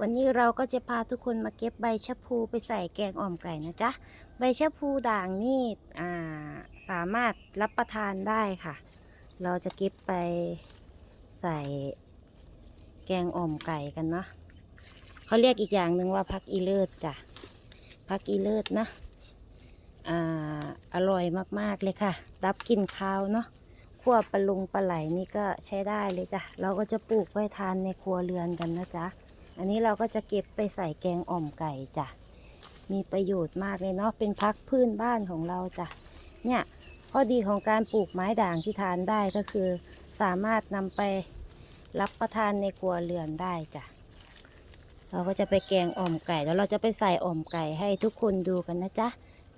วันนี้เราก็จะพาทุกคนมาเก็บใบชะพูไปใส่แกงอ่อมไก่นะจ๊ะ ใบชะพูด่างนี่สามารถรับประทานได้ค่ะ เราจะเก็บไปใส่แกงอ่อมไก่กันเนาะเขาเรียกอีกอย่างหนึ่งว่าพักอีเลิศจ้ะพักอีเลิศนะอ่าอร่อยมากๆเลยค่ะดับกลินคาวเนาะขั่วปลาลุงปลาไหลนี่ก็ใช้ได้เลยจ้ะ เราก็จะปลูกไว้ทานในครัวเรือนกันนะจ๊ะ อันนี้เราก็จะเก็บไปใส่แกงอ่อมไก่จ้ะ มีประโยชน์มากเลยเนาะ เป็นพักพื้นบ้านของเราจ้ะ เนี่ยข้อดีของการปลูกไม้ด่างที่ทานได้ก็คือ สามารถนำไปรับประทานในครัวเรือนได้จ้ะ เราก็จะไปแกงอ่อมไก่ แล้วเราจะไปใส่อ่อมไก่ให้ทุกคนดูกันนะจ๊ะ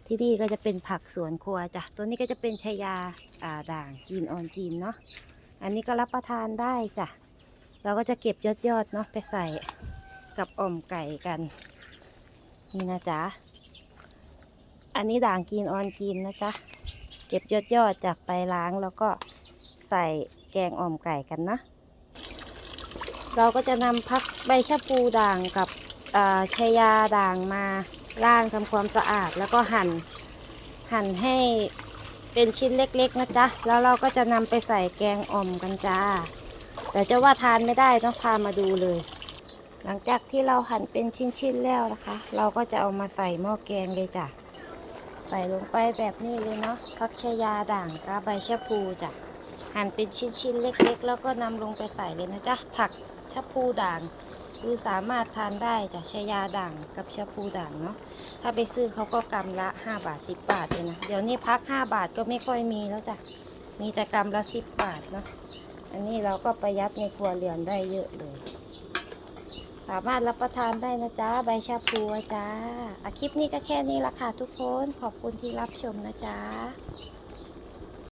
ที่นี่ก็จะเป็นผักสวนครัวจ้ะ ตัวนี้ก็จะเป็นชายาอ่าด่างกินออนกินเนาะ อันนี้ก็รับประทานได้จ้ะ เราก็จะเก็บยอดยอดๆเนาะไปใส่กับอ่อมไก่กัน นี่นะจ๊ะ อันนี้ด่างกินออนกินนะจ๊ะ เก็บยอดยอดๆจากไปล้างแล้วก็ใส่แกงอ่อมไก่กันนะ เราก็จะนำพักใบชะพูด่างกับอ่าชายาด่างมาล้างทำความสะอาดแล้วก็หั่นหั่นให้เป็นชิ้นเล็กๆนะจ๊ะ แล้วเราก็จะนำไปใส่แกงอ่อมกันจ้า แต่จะว่าทานไม่ได้ต้องพามาดูเลย หลังจากที่เราหั่นเป็นชิ้นๆแล้วนะคะ เราก็จะเอามาใส่หม้อแกงเลยจ้ะ ใส่ลงไปแบบนี้เลยเนาะพักชายาด่างกาใบชะพูจ้ะ หั่นเป็นชิ้นๆเล็ก ๆ แล้วก็นำลงไปใส่เลยนะจ๊ะ ผักชะพูด่างคือสามารถทานได้จ้ะชายาด่างกับชะพูด่างเนาะ ถ้าไปซื้อเขาก็กำละ 5 บาท 10 บาทเลยนะ เดี๋ยวนี้พัก 5 บาทก็ไม่ค่อยมีแล้วจ้ะ มีแต่กำละ 10 บาทเนาะ อันนี้เราก็ประหยัดในครัวเรือนได้เยอะเลย สามารถรับประทานได้นะจ๊ะ ใบชาพูจ้าอะคลิปนี้ก็แค่นี้ละค่ะทุกคน ขอบคุณที่รับชมนะจ๊ะ